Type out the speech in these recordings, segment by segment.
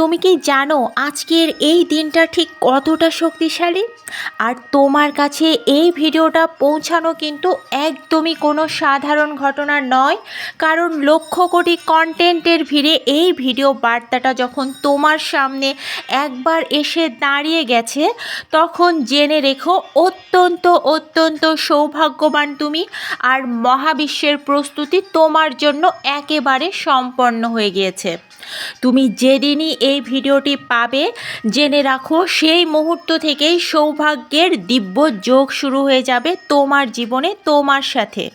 তুমি কি জানো আজকের এই দিনটা ঠিক কতটা শক্তিশালী? আর তোমার কাছে এই ভিডিওটা পৌঁছানো কিন্তু একদমই কোনো সাধারণ ঘটনা নয়। কারণ লক্ষ কোটি কন্টেন্টের ভিড়ে এই ভিডিও বার্তাটা যখন তোমার সামনে একবার এসে দাঁড়িয়ে গেছে, তখন জেনে রেখো অত্যন্ত অত্যন্ত সৌভাগ্যবান তুমি আর মহাবিশ্বের প্রস্তুতি তোমার জন্য একেবারে সম্পন্ন হয়ে গিয়েছে। তুমি যেদিনই এই ভিডিওটি পাবে, জেনে রাখো সেই মুহূর্ত থেকেই সৌভাগ্যের দিব্য যোগ শুরু হয়ে যাবে তোমার জীবনে, তোমার সাথে।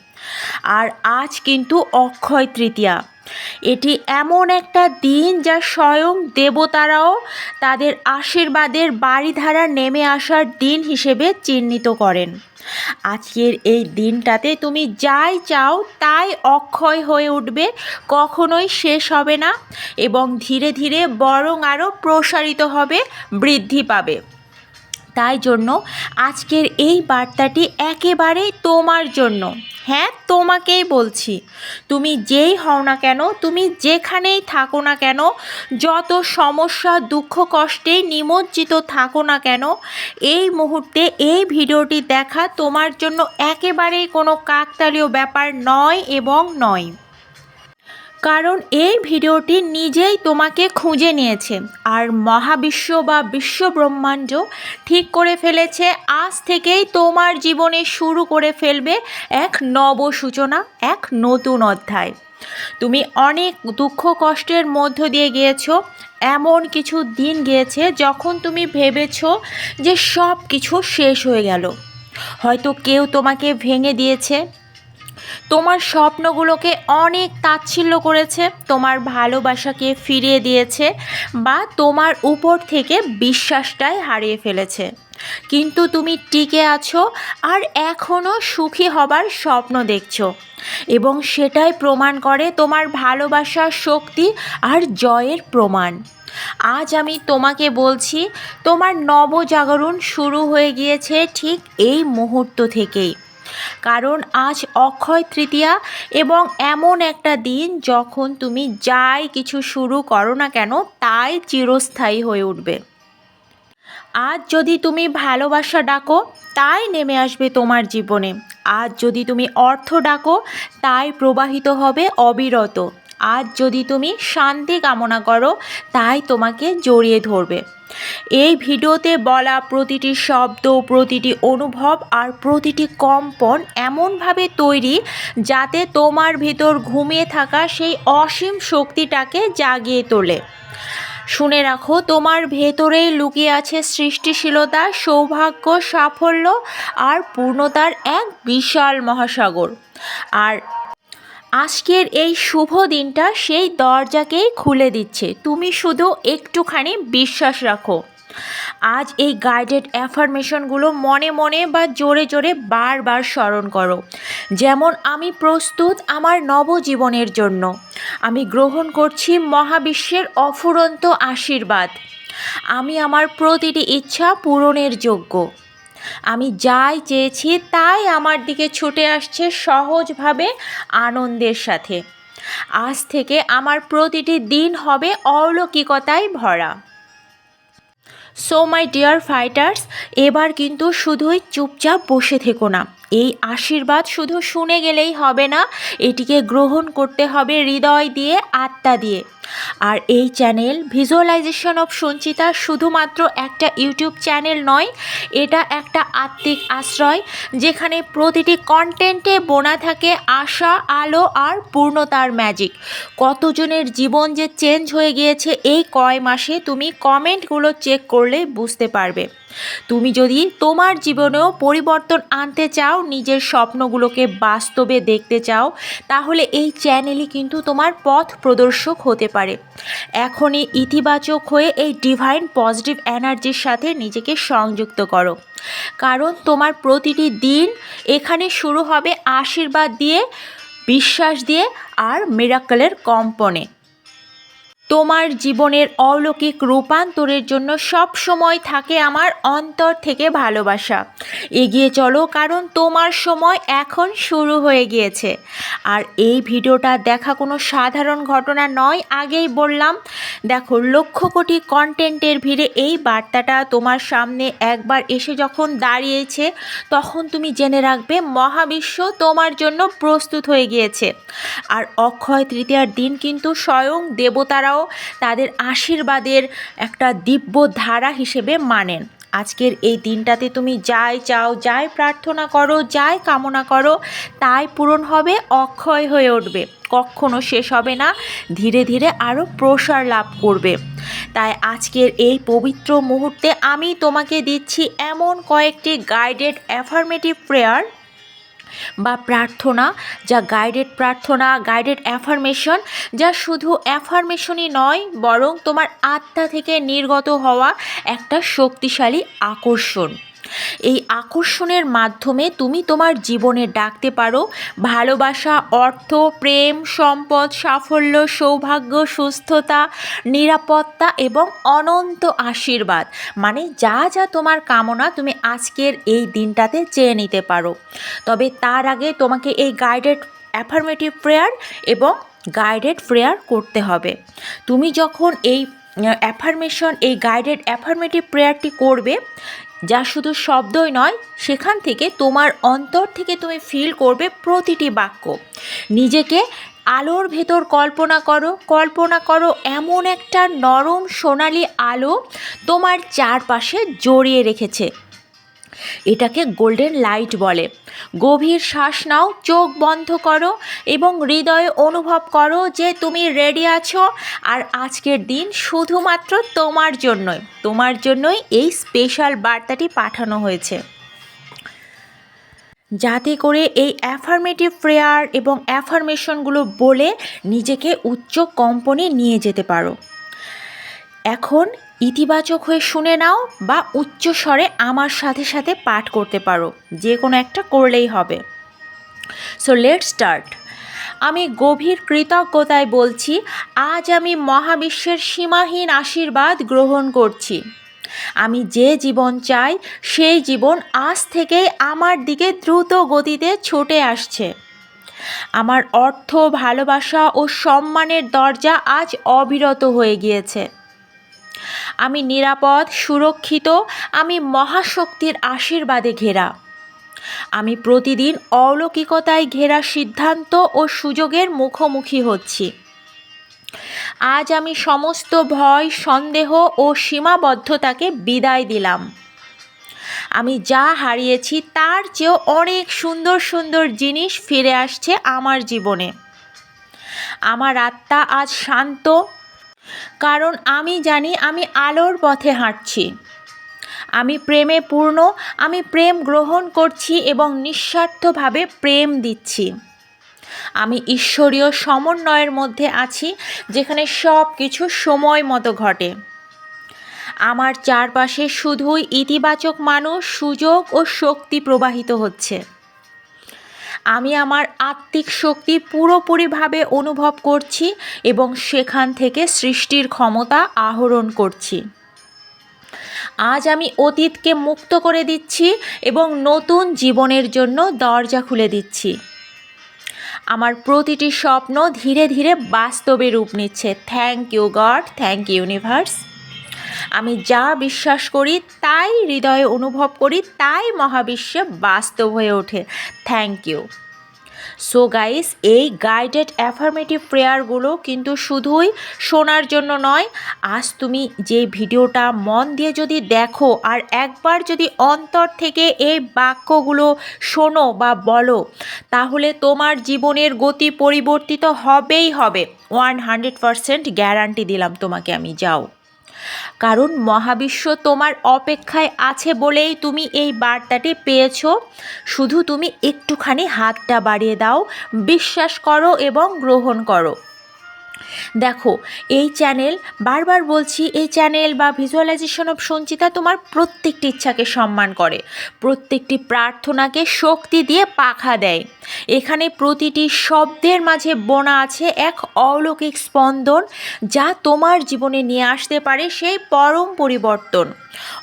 আর আজ কিন্তু অক্ষয় তৃতীয়া। এটি এমন একটা দিন যা স্বয়ং দেবতারাও তাদের আশীর্বাদের বাড়িধারা নেমে আসার দিন হিসেবে চিহ্নিত করেন। আজকের এই দিনটাতে তুমি যাই চাও তাই অক্ষয় হয়ে উঠবে, কখনোই শেষ হবে না এবং ধীরে ধীরে বরং আরও প্রসারিত হবে, বৃদ্ধি পাবে। তাই জন্য আজকের এই বার্তাটি একেবারেই তোমার জন্য। হ্যাঁ তোমাকেই বলছি। তুমি যেই হও না কেন, তুমি যেখানেই থাকো না কেন, যত সমস্যা, দুঃখ, কষ্টে নিমজ্জিত থাকো না কেন, এই মুহূর্তে এই ভিডিওটি দেখা তোমার জন্য একেবারেই কোনো কাকতালীয় ব্যাপার নয় এবং নয়। কারণ এই ভিডিওটি নিজেই তোমাকে খুঁজে নিয়েছে। আর মহাবিশ্ব বা বিশ্ব ব্রহ্মাণ্ড ঠিক করে ফেলেছে, আজ থেকেই তোমার জীবনে শুরু করে ফেলবে এক নব সূচনা এক নতুন অধ্যায়। তুমি অনেক দুঃখ কষ্টের মধ্য দিয়ে গিয়েছো, এমন কিছু দিন গিয়েছে যখন তুমি ভেবেছো যে সব কিছু শেষ হয়ে গেল। হয়তো কেউ তোমাকে ভেঙে দিয়েছে তোমার স্বপ্নগুলোকে অনেক তাচ্ছিল্য করেছে, তোমার ভালোবাসাকে ফিরিয়ে দিয়েছে বা তোমার উপর থেকে বিশ্বাসটাই হারিয়ে ফেলেছে। কিন্তু তুমি টিকে আছো আর এখনও সুখী হবার স্বপ্ন দেখছ এবং সেটাই প্রমাণ করে তোমার ভালোবাসার শক্তি আর জয়ের প্রমাণ। আজ আমি তোমাকে বলছি, তোমার নবজাগরণ শুরু হয়ে গিয়েছে ঠিক এই মুহূর্ত থেকেই। কারণ আজ অক্ষয় তৃতীয়া এবং এমন একটা দিন যখন তুমি যাই কিছু শুরু করো না কেন, তাই চিরস্থায়ী হয়ে উঠবে। আজ যদি তুমি ভালোবাসা ডাকো, তাই নেমে আসবে তোমার জীবনে। আজ যদি তুমি অর্থ ডাকো, তাই প্রবাহিত হবে অবিরত। আজ যদি তুমি শান্তি কামনা করো, তাই তোমাকে জড়িয়ে ধরবে। এই ভিডিওতে বলা প্রতিটি শব্দ, প্রতিটি অনুভব আর প্রতিটি কম্পন এমনভাবে তৈরি যাতে তোমার ভিতর ঘুমিয়ে থাকা সেই অসীম শক্তিটাকে জাগিয়ে তোলে। শুনে রাখো, তোমার ভেতরেই লুকিয়ে আছে সৃষ্টিশীলতা, সৌভাগ্য, সাফল্য আর পূর্ণতার এক বিশাল মহাসাগর। আর আজকের এই শুভ দিনটা সেই দরজাকেই খুলে দিচ্ছে। তুমি শুধু একটুখানি বিশ্বাস রাখো। আজ এই গাইডেড অ্যাফার্মেশনগুলো মনে মনে বা জোরে জোরে বারবার স্মরণ করো। যেমন আমি প্রস্তুত আমার নবজীবনের জন্য। আমি গ্রহণ করছি মহাবিশ্বের অফুরন্ত আশীর্বাদ। আমি আমার প্রতিটি ইচ্ছা পূরণের যোগ্য। আমি যাই চেয়েছি তাই আমার দিকে ছুটে আসছে সহজভাবে আনন্দের সাথে। আজ থেকে আমার প্রতিটি দিন হবে অলৌকিকতায় ভরা। সো মাই ডিয়ার ফাইটার্স এবার কিন্তু শুধুই চুপচাপ বসে থেকো না। এই আশীর্বাদ শুধু শুনে গেলেই হবে না, এটিকে গ্রহণ করতে হবে হৃদয় দিয়ে, আত্মা দিয়ে। আর এই চ্যানেল ভিজুয়ালাইজেশন অফ সঞ্চিতা শুধুমাত্র একটা ইউটিউব চ্যানেল নয়, এটা একটা আত্মিক আশ্রয়, যেখানে প্রতিটি কন্টেন্টে বোনা থাকে আশা, আলো আর পূর্ণতার ম্যাজিক কতজনের জীবন যে চেঞ্জ হয়ে গিয়েছে এই কয় মাসে তুমি কমেন্টগুলো চেক করলে বুঝতে পারবে। তুমি যদি তোমার জীবনেও পরিবর্তন আনতে চাও, নিজের স্বপ্নগুলোকে বাস্তবে দেখতে চাও, তাহলে এই চ্যানেলই কিন্তু তোমার পথ প্রদর্শক হতে পারে। এখনই ইতিবাচক হয়ে এই ডিভাইন পজিটিভ এনার্জির সাথে নিজেকে সংযুক্ত করো। কারণ তোমার প্রতিটি দিন এখানে শুরু হবে আশীর্বাদ দিয়ে, বিশ্বাস দিয়ে আর মিরাক্কেলের কম্পনে তোমার জীবনের অলৌকিক রূপান্তরের জন্য সব সময় থাকে আমার অন্তর থেকে ভালোবাসা। এগিয়ে চলো, কারণ তোমার সময় এখন শুরু হয়ে গিয়েছে। আর এই ভিডিওটা দেখা কোনো সাধারণ ঘটনা নয়, আগেই বললাম। দেখো, লক্ষ কোটি কন্টেন্টের ভিড়ে এই বার্তাটা তোমার সামনে একবার এসে যখন দাঁড়িয়েছে, তখন তুমি জেনে রাখবে মহাবিশ্ব তোমার জন্য প্রস্তুত হয়ে গিয়েছে। আর অক্ষয় তৃতীয়ার দিন কিন্তু স্বয়ং দেবতারাও তাদের আশীর্বাদের একটা দিব্য ধারা হিসেবে মানেন। আজকের এই দিনটাতে তুমি যাই চাও, যাই প্রার্থনা করো, যাই কামনা করো, তাই পূরণ হবে, অক্ষয় হয়ে উঠবে। কখনো শেষ হবে না, ধীরে ধীরে আরও প্রসার লাভ করবে। তাই আজকের এই পবিত্র মুহূর্তে আমি তোমাকে দিচ্ছি এমন কয়েকটি গাইডেড অ্যাফার্মেটিভ প্রেয়ার বা প্রার্থনা, যা গাইডেড প্রার্থনা গাইডেড অ্যাফার্মেশন যা শুধু অ্যাফার্মেশনই নয়, বরং তোমার আত্মা থেকে নির্গত হওয়া একটা শক্তিশালী আকর্ষণ। এই আকর্ষণের মাধ্যমে তুমি তোমার জীবনে ডাকতে পারো। ভালোবাসা, অর্থ, প্রেম, সম্পদ, সাফল্য, সৌভাগ্য, সুস্থতা, নিরাপত্তা এবং অনন্ত আশীর্বাদ। মানে যা যা তোমার কামনা তুমি আজকের এই দিনটাতে চেয়ে নিতে পারো। তবে তার আগে তোমাকে এই গাইডেড অ্যাফার্মেটিভ প্রেয়ার এবং গাইডেড প্রেয়ার করতে হবে। তুমি যখন এই অ্যাফার্মেশন এই গাইডেড অ্যাফার্মেটিভ প্রেয়ারটি করবে যা শুধু শব্দই নয়, সেখান থেকে তোমার অন্তর থেকে তুমি ফিল করবে প্রতিটি বাক্য। নিজেকে আলোর ভেতর কল্পনা করো কল্পনা করো এমন একটা নরম সোনালি আলো তোমার চারপাশে জড়িয়ে রেখেছে। এটাকে গোল্ডেন লাইট বলে। গভীর শ্বাস নাও, চোখ বন্ধ করো এবং হৃদয়ে অনুভব করো যে তুমি রেডি আছো। আর আজকের দিন শুধুমাত্র তোমার জন্যই তোমার জন্যই এই স্পেশাল বার্তাটি পাঠানো হয়েছে। যাতে করে এই অ্যাফার্মেটিভ প্রেয়ার এবং অ্যাফার্মেশনগুলো বলে নিজেকে উচ্চ কম্পনে নিয়ে যেতে পারো। এখন ইতিবাচক হয়ে শুনে নাও বা উচ্চ স্বরে আমার সাথে সাথে পাঠ করতে পারো। যে কোনো একটা করলেই হবে। সো লেট স্টার্ট আমি গভীর কৃতজ্ঞতায় বলছি, আজ আমি মহাবিশ্বের সীমাহীন আশীর্বাদ গ্রহণ করছি। আমি যে জীবন চাই, সেই জীবন আজ থেকেই আমার দিকে দ্রুত গতিতে ছুটে আসছে। আমার অর্থ, ভালোবাসা ও সম্মানের দরজা আজ অবিরত হয়ে গিয়েছে। আমি নিরাপদ, সুরক্ষিত, আমি মহাশক্তির আশীর্বাদে ঘেরা। আমি প্রতিদিন অলৌকিকতায় ঘেরা সিদ্ধান্ত ও সুযোগের মুখোমুখি হচ্ছি। আজ আমি সমস্ত ভয়, সন্দেহ ও সীমাবদ্ধতাকে বিদায় দিলাম। আমি যা হারিয়েছি তার চেয়েও অনেক সুন্দর সুন্দর জিনিস ফিরে আসছে আমার জীবনে। আমার আত্মা আজ শান্ত কারণ আমি জানি আমি আলোর পথে হাঁটছি। আমি প্রেমে পূর্ণ, আমি প্রেম গ্রহণ করছি এবং নিঃস্বার্থভাবে প্রেম দিচ্ছি। আমি ঈশ্বরীয় সমন্বয়ের মধ্যে আছি, যেখানে সব কিছু সময় মতো ঘটে। আমার চারপাশে শুধুই ইতিবাচক মানুষ, সুযোগ ও শক্তি প্রবাহিত হচ্ছে। আমি আমার আত্মিক শক্তি পুরোপুরিভাবে অনুভব করছি এবং সেখান থেকে সৃষ্টির ক্ষমতা আহরণ করছি। আজ আমি অতীতকে মুক্ত করে দিচ্ছি এবং নতুন জীবনের জন্য দরজা খুলে দিচ্ছি। আমার প্রতিটি স্বপ্ন ধীরে ধীরে বাস্তবে রূপ নিচ্ছে। Thank you God thank universe আমি যা বিশ্বাস করি, তাই হৃদয়ে অনুভব করি, তাই মহাবিশ্বে বাস্তব হয়ে ওঠে। থ্যাংক ইউ সো গাইস এই গাইডেড অ্যাফার্মেটিভ প্রেয়ারগুলো কিন্তু শুধুই শোনার জন্য নয়, আজ তুমি যে ভিডিওটা মন দিয়ে যদি দেখো আর একবার যদি অন্তর থেকে এই বাক্যগুলো শোনো বা বলো, তাহলে তোমার জীবনের গতি পরিবর্তিত হবেই হবে। ওয়ান হান্ড্রেড পারসেন্ট গ্যারান্টি দিলাম তোমাকে আমি, যাও। কারণ মহাবিশ্ব তোমার অপেক্ষায় আছে বলেই তুমি এই বার্তাটি পেয়েছ। শুধু তুমি একটুখানি হাতটা বাড়িয়ে দাও, বিশ্বাস করো এবং গ্রহণ করো। দেখো, এই চ্যানেল বারবার বলছি, এই চ্যানেল বা ভিজুয়ালাইজেশন অফ সঞ্চিতা তোমার প্রত্যেকটি ইচ্ছাকে সম্মান করে, প্রত্যেকটি প্রার্থনাকে শক্তি দিয়ে পাখা দেয়। এখানে প্রতিটি শব্দের মাঝে বোনা আছে এক অলৌকিক স্পন্দন, যা তোমার জীবনে নিয়ে আসতে পারে সেই পরম পরিবর্তন।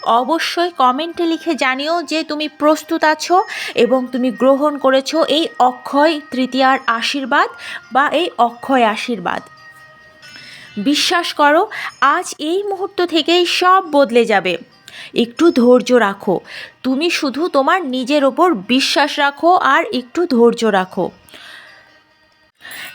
অবশ্যই কমেন্টে লিখে জানিও যে তুমি প্রস্তুত আছো এবং তুমি গ্রহণ করেছ এই অক্ষয় তৃতীয়ার আশীর্বাদ বা এই অক্ষয় আশীর্বাদ। বিশ্বাস করো, আজ এই মুহূর্ত থেকেই সব বদলে যাবে। একটু ধৈর্য রাখো। তুমি শুধু তোমার নিজের ওপর বিশ্বাস রাখো আর একটু ধৈর্য রাখো।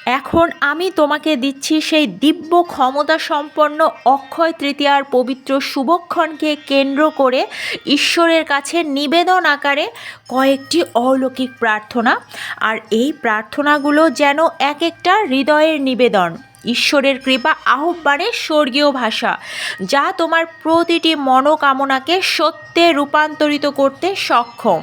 এখন আমি তোমাকে দিচ্ছি সেই দিব্য ক্ষমতা সম্পন্ন অক্ষয় তৃতীয়ার পবিত্র শুভক্ষণকে কেন্দ্র করে ঈশ্বরের কাছে নিবেদন আকারে কয়েকটি অলৌকিক প্রার্থনা। আর এই প্রার্থনাগুলো যেন এক একটা হৃদয়ের নিবেদন। ঈশ্বরের কৃপা আহ্বানের স্বর্গীয় ভাষা, যা তোমার প্রতিটি মনোকামনাকে সত্যে রূপান্তরিত করতে সক্ষম।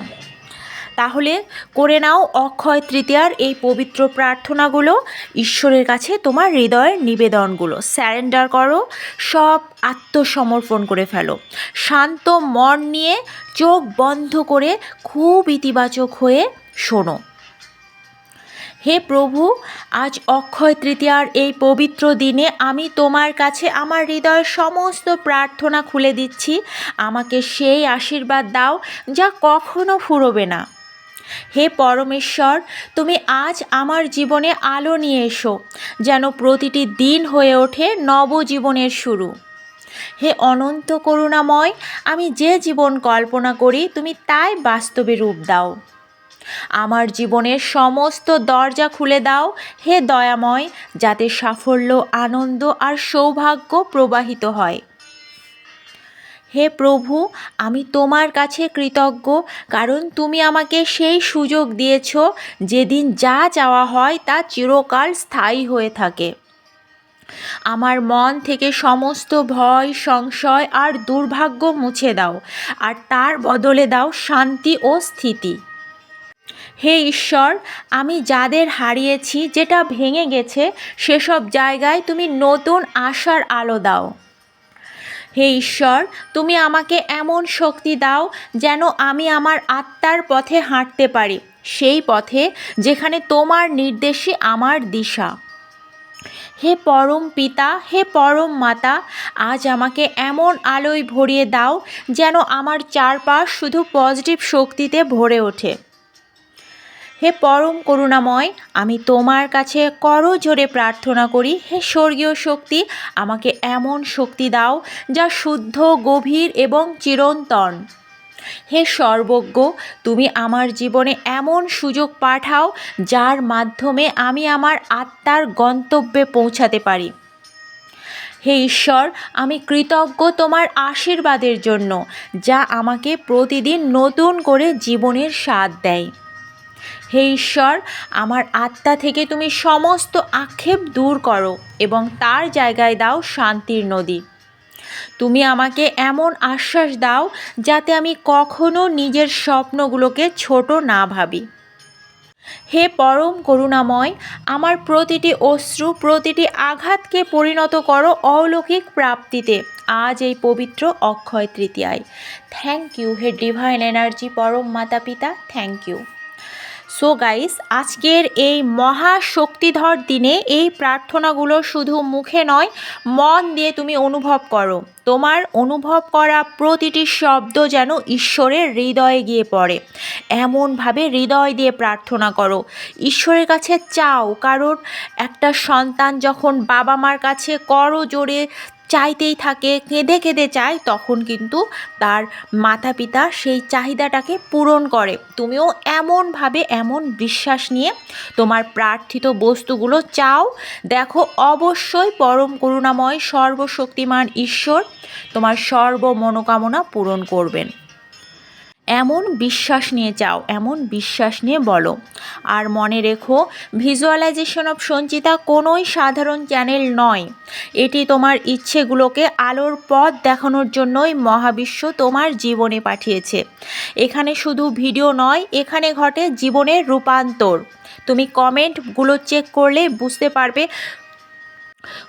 তাহলে করে নাও অক্ষয় তৃতীয়ার এই পবিত্র প্রার্থনাগুলো, ঈশ্বরের কাছে তোমার হৃদয়ের নিবেদনগুলো। স্যারেন্ডার করো, সব আত্মসমর্পণ করে ফেলো। শান্ত মন নিয়ে চোখ বন্ধ করে খুব ইতিবাচক হয়ে শোনো। হে প্রভু, আজ অক্ষয় তৃতীয়ার এই পবিত্র দিনে আমি তোমার কাছে আমার হৃদয়ের সমস্ত প্রার্থনা খুলে দিচ্ছি। আমাকে সেই আশীর্বাদ দাও যা কখনো ফুরবে না। হে পরমেশ্বর, তুমি আজ আমার জীবনে আলো নিয়ে এসো, যেন প্রতিটি দিন হয়ে ওঠে নবজীবনের শুরু। হে অনন্ত করুণাময়, আমি যে জীবন কল্পনা করি, তুমি তাই বাস্তবে রূপ দাও। আমার জীবনের সমস্ত দরজা খুলে দাও, হে দয়াময়, যাতে সাফল্য, আনন্দ আর সৌভাগ্য প্রবাহিত হয়। হে প্রভু, আমি তোমার কাছে কৃতজ্ঞ, কারণ তুমি আমাকে সেই সুযোগ দিয়েছ যেদিন যা চাওয়া হয় তা চিরকাল স্থায়ী হয়ে থাকে। আমার মন থেকে সমস্ত ভয়, সংশয় আর দুর্ভাগ্য মুছে দাও, আর তার বদলে দাও শান্তি ও স্থিতি। হে ঈশ্বর, আমি যাদের হারিয়েছি, যেটা ভেঙে গেছে, সেসব জায়গায় তুমি নতুন আশার আলো দাও। হে ঈশ্বর, তুমি আমাকে এমন শক্তি দাও যেন আমি আমার আত্মার পথে হাঁটতে পারি, সেই পথে যেখানে তোমার নির্দেশে আমার দিশা। হে পরম পিতা, হে পরম মাতা, আজ আমাকে এমন আলোয় ভরিয়ে দাও যেন আমার চারপাশ শুধু পজিটিভ শক্তিতে ভরে ওঠে। হে পরম করুণাময়, আমি তোমার কাছে করো জোরে প্রার্থনা করি। হে স্বর্গীয় শক্তি, আমাকে এমন শক্তি দাও যা শুদ্ধ, গভীর এবং চিরন্তন। হে সর্বজ্ঞ, তুমি আমার জীবনে এমন সুযোগ পাঠাও যার মাধ্যমে আমি আমার আত্মার গন্তব্যে পৌঁছাতে পারি। হে ঈশ্বর, আমি কৃতজ্ঞ তোমার আশীর্বাদের জন্য, যা আমাকে প্রতিদিন নতুন করে জীবনের স্বাদ দেয়। হে ঈশ্বর, আমার আত্মা থেকে তুমি সমস্ত আক্ষেপ দূর করো এবং তার জায়গায় দাও শান্তির নদী। তুমি আমাকে এমন আশ্বাস দাও যাতে আমি কখনো নিজের স্বপ্নগুলোকে ছোট না ভাবি। হে পরম করুণাময়, আমার প্রতিটি অশ্রু, প্রতিটি আঘাতকে পরিণত করো অলৌকিক প্রাপ্তিতে। আজ এই পবিত্র অক্ষয় তৃতীয়ায়। থ্যাংক ইউ হে ডিভাইন এনার্জি পরম মাতা পিতা থ্যাংক ইউ সো গাইস আজকের এই মহা শক্তিধর দিনে এই প্রার্থনাগুলো শুধু মুখে নয়, মন দিয়ে তুমি অনুভব করো। তোমার অনুভব করা প্রতিটি শব্দ যেন ঈশ্বরের হৃদয়ে গিয়ে পড়ে। এমনভাবে হৃদয় দিয়ে প্রার্থনা করো। ঈশ্বরের কাছে চাও, কারণ একটা সন্তান যখন বাবা মার কাছে করো জোরে চাইতেই থাকে, কেঁদে কেঁদে চায়, তখন কিন্তু তার মাতা পিতা সেই চাহিদাটাকে পূরণ করে। তুমিও এমনভাবে এমন বিশ্বাস নিয়ে তোমার প্রার্থিত বস্তুগুলো চাও। দেখো, অবশ্যই পরম করুণাময়, সর্বশক্তিমান ঈশ্বর তোমার সর্ব মনোকামনা পূরণ করবেন। এমন বিশ্বাস নিয়ে চাও, এমন বিশ্বাস নিয়ে বলো। আর মনে রেখো ভিজুয়ালাইজেশন অফ সঞ্চিতা কোনোই সাধারণ চ্যানেল নয়। এটি তোমার ইচ্ছেগুলোকে আলোর পথ দেখানোর জন্যই মহাবিশ্ব তোমার জীবনে পাঠিয়েছে। এখানে শুধু ভিডিও নয়, এখানে ঘটে জীবনের রূপান্তর। তুমি কমেন্টগুলো চেক করলে বুঝতে পারবে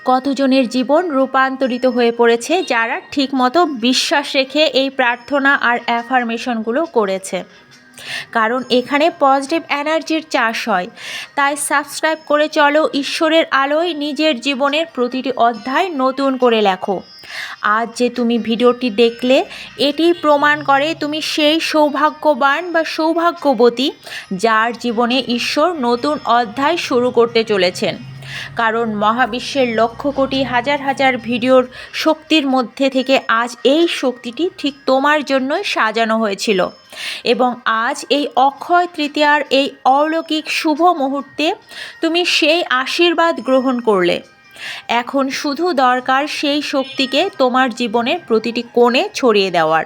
কতজনের জীবন রূপান্তরিত হয়ে পড়েছে যারা ঠিকমতো বিশ্বাস রেখে এই প্রার্থনা আর অ্যাফার্মেশনগুলো করেছে? কারণ এখানে পজিটিভ এনার্জির চাষ হয়। তাই সাবস্ক্রাইব করে চলো ঈশ্বরের আলোয় নিজের জীবনের প্রতিটি অধ্যায় নতুন করে লেখো। আজ যে তুমি ভিডিওটি দেখলে, এটি প্রমাণ করে তুমি সেই সৌভাগ্যবান বা সৌভাগ্যবতী যার জীবনে ঈশ্বর নতুন অধ্যায় শুরু করতে চলেছেন। কারণ মহাবিশ্বের লক্ষ কোটি, হাজার হাজার ভিডিওর শক্তির মধ্যে থেকে আজ এই শক্তিটি ঠিক তোমার জন্যই সাজানো হয়েছিল। এবং আজ এই অক্ষয় তৃতীয়ার এই অলৌকিক শুভ মুহূর্তে তুমি সেই আশীর্বাদ গ্রহণ করলে। এখন শুধু দরকার সেই শক্তিকে তোমার জীবনের প্রতিটি কোণে ছড়িয়ে দেওয়ার।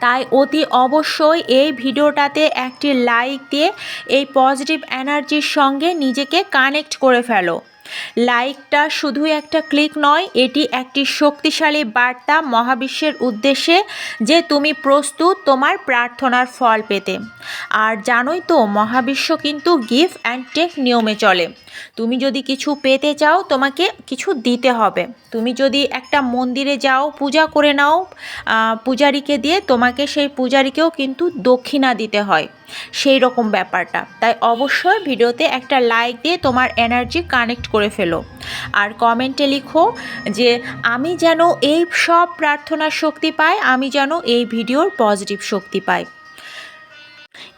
তাই অতি অবশ্যই এই ভিডিওটাতে একটি লাইক দিয়ে এই পজিটিভ এনার্জির সঙ্গে নিজেকে কানেক্ট করে ফেলো। লাইকটা শুধু একটা ক্লিক নয়, এটি একটি শক্তিশালী বার্তা মহাবিশ্বের উদ্দেশ্যে যে তুমি প্রস্তুত তোমার প্রার্থনার ফল পেতে। আর জানোই তো, মহাবিশ্ব কিন্তু গিফট অ্যান্ড টেক নিয়মে চলে। তুমি যদি কিছু পেতে চাও, তোমাকে কিছু দিতে হবে। তুমি যদি একটা মন্দিরে যাও, পূজা করে নাও পূজারীকে দিয়ে তোমাকে সেই পূজারীকেও কিন্তু দক্ষিণা দিতে হয়। সেই রকম ব্যাপারটা। তাই অবশ্যই ভিডিওতে একটা লাইক দিয়ে তোমার এনার্জি কানেক্ট করে ফেলো। আর কমেন্টে লিখো যে, আমি যেন এই সব প্রার্থনার শক্তি পাই, আমি যেন এই ভিডিওর পজিটিভ শক্তি পাই।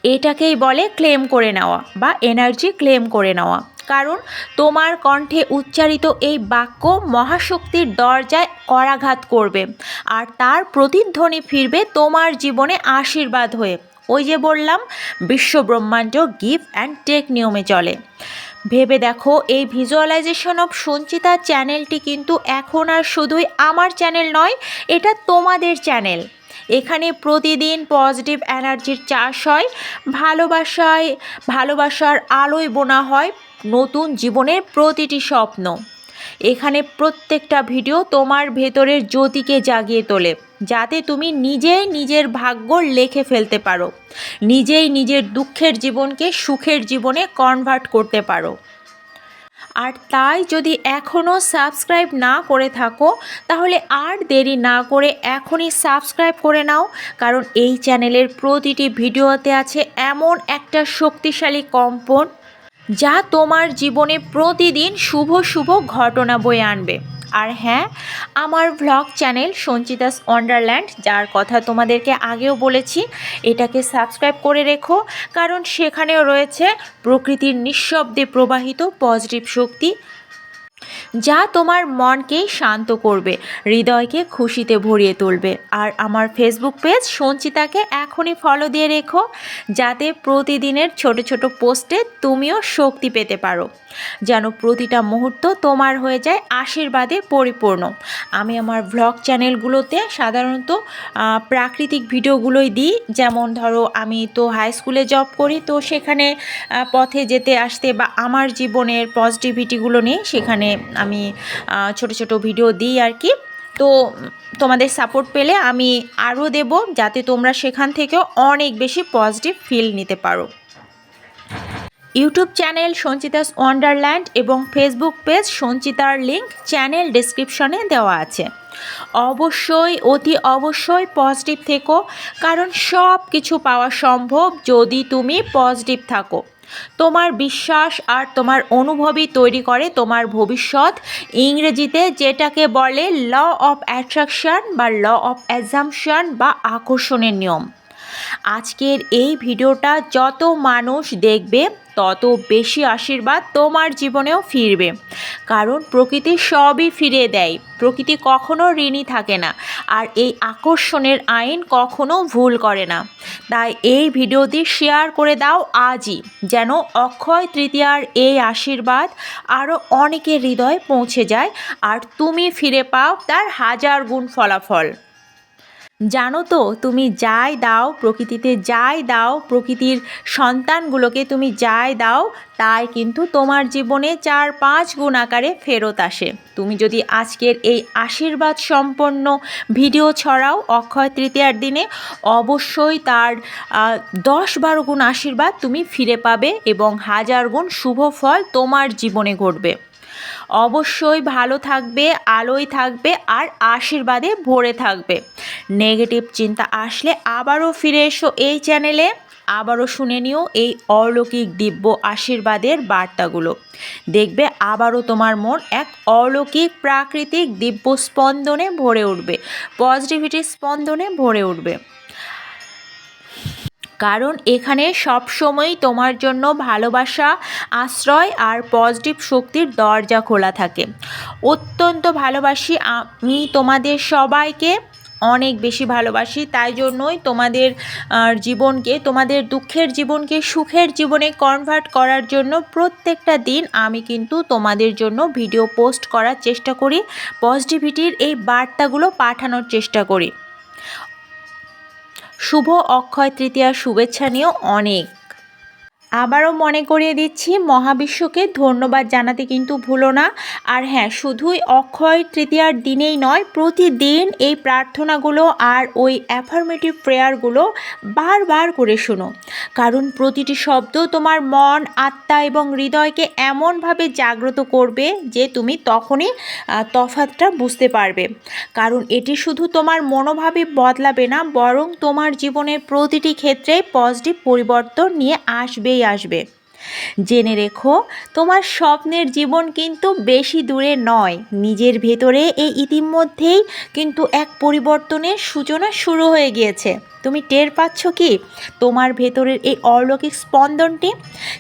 এটাকেই বলে ক্লেম করে নেওয়া বা এনার্জি ক্লেম করে নেওয়া। কারণ তোমার কণ্ঠে উচ্চারিত এই বাক্য মহাশক্তির দরজায় করাঘাত করবে। আর তার প্রতিধ্বনি ফিরবে তোমার জীবনে আশীর্বাদ হয়ে। ওই যে বললাম, বিশ্ব ব্রহ্মাণ্ড গিফট অ্যান্ড টেক নিয়মে চলে। ভেবে দেখো, এই ভিজুয়ালাইজেশন অফ সঞ্চিতা চ্যানেলটি কিন্তু এখন আর শুধুই আমার চ্যানেল নয়, এটা তোমাদের চ্যানেল। এখানে প্রতিদিন পজিটিভ এনার্জির চাষ হয়, ভালোবাসায়, ভালোবাসার আলোয় বোনা হয় নতুন জীবনের প্রতিটি স্বপ্ন। এখানে প্রত্যেকটা ভিডিও তোমার ভেতরের জ্যোতিকে জাগিয়ে তোলে, যাতে তুমি নিজেই নিজের ভাগ্য লেখে ফেলতে পারো। নিজেই নিজের দুঃখের জীবনকে সুখের জীবনে কনভার্ট করতে পারো। আর তাই যদি এখনও সাবস্ক্রাইব না করে থাকো, তাহলে আর দেরি না করে এখনই সাবস্ক্রাইব করে নাও, কারণ এই চ্যানেলের প্রতিটি ভিডিওতে আছে এমন একটা শক্তিশালী কম্পন যা তোমার জীবনে প্রতিদিন শুভ শুভ ঘটনা বয়ে আনবে। আর হ্যাঁ আমার ভ্লগ চ্যানেল সঞ্চিতাস ওয়ান্ডারল্যান্ড যার কথা তোমাদেরকে আগেও বলেছি, এটাকে সাবস্ক্রাইব করে রেখো, কারণ সেখানেও রয়েছে প্রকৃতির নিঃশব্দে প্রবাহিত পজিটিভ শক্তি। যা তোমার মনকে শান্ত করবে, হৃদয়কে খুশিতে ভরিয়ে তুলবে। আর আমার ফেসবুক পেজ সঞ্চিতাকে এখনই ফলো দিয়ে রেখো, যাতে প্রতিদিনের ছোট ছোট পোস্টে তুমিও শক্তি পেতে পারো। যেন প্রতিটা মুহূর্ত তোমার হয়ে যায় আশীর্বাদে পরিপূর্ণ। আমি আমার ভ্লগ চ্যানেলগুলোতে সাধারণত প্রাকৃতিক ভিডিওগুলোই দিই। যেমন ধরো, আমি তো হাই স্কুলে জব করি, তো সেখানে পথে যেতে আসতে বা আমার জীবনের পজিটিভিটিগুলো নিয়ে সেখানে আমি ছোট ছোট ভিডিও দিই আর কি তো তোমাদের সাপোর্ট পেলে আমি আরও দেব যাতে তোমরা সেখান থেকেও অনেক বেশি পজিটিভ ফিল নিতে পারো। ইউটিউব চ্যানেল সঞ্চিতাস ওয়ান্ডারল্যান্ড এবং ফেসবুক পেজ সঞ্চিতার লিঙ্ক চ্যানেল ডিসক্রিপশনে দেওয়া আছে। অবশ্যই, অতি অবশ্যই পজিটিভ থেকো, কারণ সব কিছু পাওয়া সম্ভব যদি তুমি পজিটিভ থাকো। তোমার বিশ্বাস আর তোমার অনুভবই তৈরি করে তোমার ভবিষ্যৎ। ইংরেজিতে যেটাকে বলে ল অফ অ্যাট্রাকশান বা ল অফ অ্যাজামশন বা আকর্ষণের নিয়ম। আজকের এই ভিডিওটা যত মানুষ দেখবে তত বেশি আশীর্বাদ তোমার জীবনেও ফিরবে। কারণ প্রকৃতি সবই ফিরে দেয়। প্রকৃতি কখনো ঋণী থাকে না। আর এই আকর্ষণের আইন কখনো ভুল করে না। তাই এই ভিডিওটি শেয়ার করে দাও আজই, যেন অক্ষয় তৃতীয়ার এই আশীর্বাদ আরও অনেকের হৃদয়ে পৌঁছে যায়। আর তুমি ফিরে পাও তার হাজার গুণ ফলাফল। জানো তো, তুমি যাই দাও প্রকৃতিতে, যাই দাও প্রকৃতির সন্তানগুলোকে, তুমি যাই দাও, তাই কিন্তু তোমার জীবনে চার পাঁচ গুণ আকারে ফেরত আসে। তুমি যদি আজকের এই আশীর্বাদ সম্পন্ন ভিডিও ছড়াও অক্ষয় তৃতীয়ার দিনে, অবশ্যই তার দশ বারো গুণ আশীর্বাদ তুমি ফিরে পাবে এবং হাজার গুণ শুভ ফল তোমার জীবনে ঘটবে। অবশ্যই ভালো থাকবে, আলোয় থাকবে আর আশীর্বাদে ভরে থাকবে। নেগেটিভ চিন্তা আসলে আবারও ফিরে এসো এই চ্যানেলে। আবারও শুনে নিও এই অলৌকিক দিব্য আশীর্বাদের বার্তাগুলো। দেখবে আবারও তোমার মন এক অলৌকিক প্রাকৃতিক দিব্য স্পন্দনে ভরে উঠবে। পজিটিভিটি স্পন্দনে ভরে উঠবে। কারণ এখানে সবসময়ই তোমার জন্য ভালোবাসা, আশ্রয় আর পজিটিভ শক্তির দরজা খোলা থাকে। অত্যন্ত ভালোবাসি আমি তোমাদের সবাইকে, অনেক বেশি ভালোবাসি, তাই জন্যই তোমাদের জীবনকে, তোমাদের দুঃখের জীবনকে, সুখের জীবনে কনভার্ট করার জন্য প্রত্যেকটা দিন আমি কিন্তু তোমাদের জন্য ভিডিও পোস্ট করার চেষ্টা করি পজিটিভিটির এই বার্তাগুলো পাঠানোর চেষ্টা করি। শুভ অক্ষয় তৃতীয়ার শুভেচ্ছা নিয়েও অনেক আবারও মনে করিয়ে দিচ্ছি, মহাবিশ্বকে ধন্যবাদ জানাতে কিন্তু ভুলো না। আর হ্যাঁ শুধুই অক্ষয় তৃতীয়ার দিনেই নয়, প্রতিদিন এই প্রার্থনাগুলো আর ওই অ্যাফার্মেটিভ প্রেয়ারগুলো বারবার করে শোনো। কারণ প্রতিটি শব্দ তোমার মন, আত্মা এবং হৃদয়কে এমনভাবে জাগ্রত করবে যে তুমি তখনই তফাতটা বুঝতে পারবে। কারণ এটি শুধু তোমার মনোভাবই বদলাবে না, বরং তোমার জীবনের প্রতিটি ক্ষেত্রে পজিটিভ পরিবর্তন নিয়ে আসবেই আসবে। জেনে রেখো, তোমার স্বপ্নের জীবন কিন্তু বেশি দূরে নয়। নিজের ভেতরে এই ইতিমধ্যেই কিন্তু এক পরিবর্তনের সূচনা শুরু হয়ে গিয়েছে। তুমি টের পাচ্ছ কি? তোমার ভেতরের এই অলৌকিক স্পন্দনটি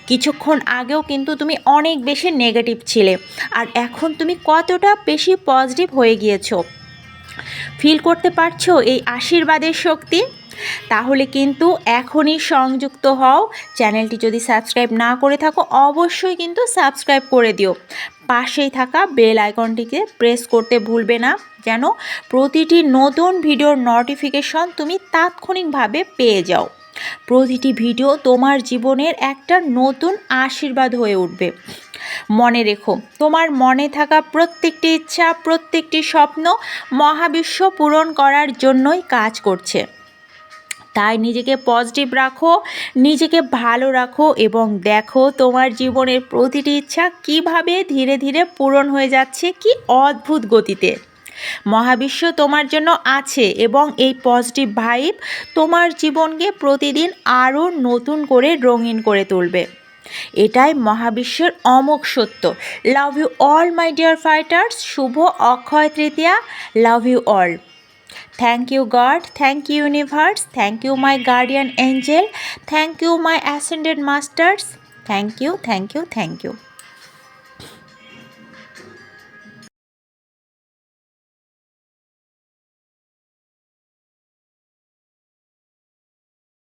কিছুক্ষণ আগেও কিন্তু তুমি অনেক বেশি নেগেটিভ ছিলে। আর এখন তুমি কতটা বেশি পজিটিভ হয়ে গিয়েছো? ফিল করতে পারছ এই আশীর্বাদের শক্তি? তাহলে কিন্তু এখনই সংযুক্ত হও। চ্যানেলটি যদি সাবস্ক্রাইব না করে থাকো, অবশ্যই কিন্তু সাবস্ক্রাইব করে দিও। পাশেই থাকা বেল আইকনটিকে প্রেস করতে ভুলবে না, যেন প্রতিটি নতুন ভিডিওর নোটিফিকেশন তুমি তাৎক্ষণিকভাবে পেয়ে যাও। প্রতিটি ভিডিও তোমার জীবনের একটা নতুন আশীর্বাদ হয়ে উঠবে। মনে রেখো, তোমার মনে থাকা প্রত্যেকটি ইচ্ছা, প্রত্যেকটি স্বপ্ন মহাবিশ্ব পূরণ করার জন্যই কাজ করছে। তাই নিজেকে পজিটিভ রাখো, নিজেকে ভালো রাখো এবং দেখো তোমার জীবনের প্রতিটি ইচ্ছা কীভাবে ধীরে ধীরে পূরণ হয়ে যাচ্ছে, কি অদ্ভুত গতিতে। মহাবিশ্ব তোমার জন্য আছে এবং এই পজিটিভ ভাইব তোমার জীবনকে প্রতিদিন আরও নতুন করে রঙিন করে তুলবে। এটাই মহাবিশ্বের অমোঘ সত্য। Love you all my dear fighters Shubho Akshaya Tritiya. Love you all Thank you, God. Thank you, universe. Thank you, my guardian angel. Thank you, my ascended masters. Thank you, thank you, thank you.